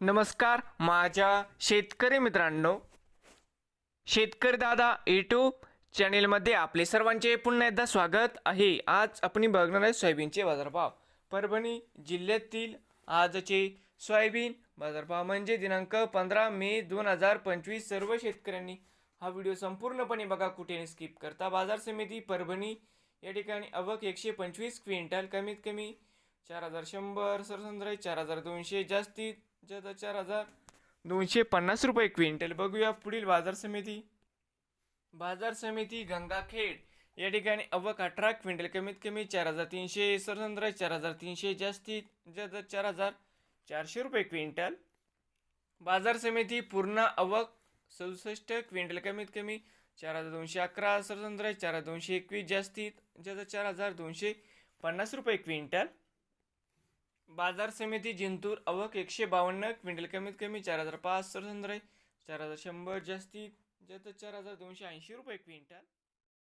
नमस्कार माझ्या शेतकरी मित्रांनो. शेतकरी दादा यूट्यूब चॅनेलमध्ये आपले सर्वांचे पुन्हा एकदा स्वागत आहे. आज आपण बघणार आहे सोयाबीनचे बाजारभाव. परभणी जिल्ह्यातील आजचे सोयाबीन बाजारभाव म्हणजे दिनांक पंधरा मे दोन हजार पंचवीस. सर्व शेतकऱ्यांनी हा व्हिडिओ संपूर्णपणे बघा. कुठे स्किप करता बाजार समिती परभणी या ठिकाणी अवक एकशे पंचवीस क्विंटल कमीत कमी चार हजार शंभर सरसंद्र चार हजार दोनशे जास्तीत जास्त चार हजार दोनशे पन्नास रुपये क्विंटल. बघूया पुढील बाजार समिती. बाजार समिती गंगाखेड. या ठिकाणी अवक अठरा क्विंटल कमीत कमी चार हजार तीनशे सरसंद्र चार हजार तीनशे जास्तीत जास्त चार हजार चारशे रुपये क्विंटल. बाजार समिती पूर्ण अवक सदुसष्ट क्विंटल कमीत कमी चार हजार दोनशे अकरा सरसंद्र चार हजार दोनशे एकवीस जास्तीत जास्त चार हजार दोनशे पन्नास रुपये क्विंटल. बाजार समिती जिंतूर अवक एकशे बावन्न क्विंटल कमीत कमी चार हजार पाच सरसंद्र चार हजार शंभर जास्तीत जास्त चार हजार दोनशे ऐंशी रुपये क्विंटल.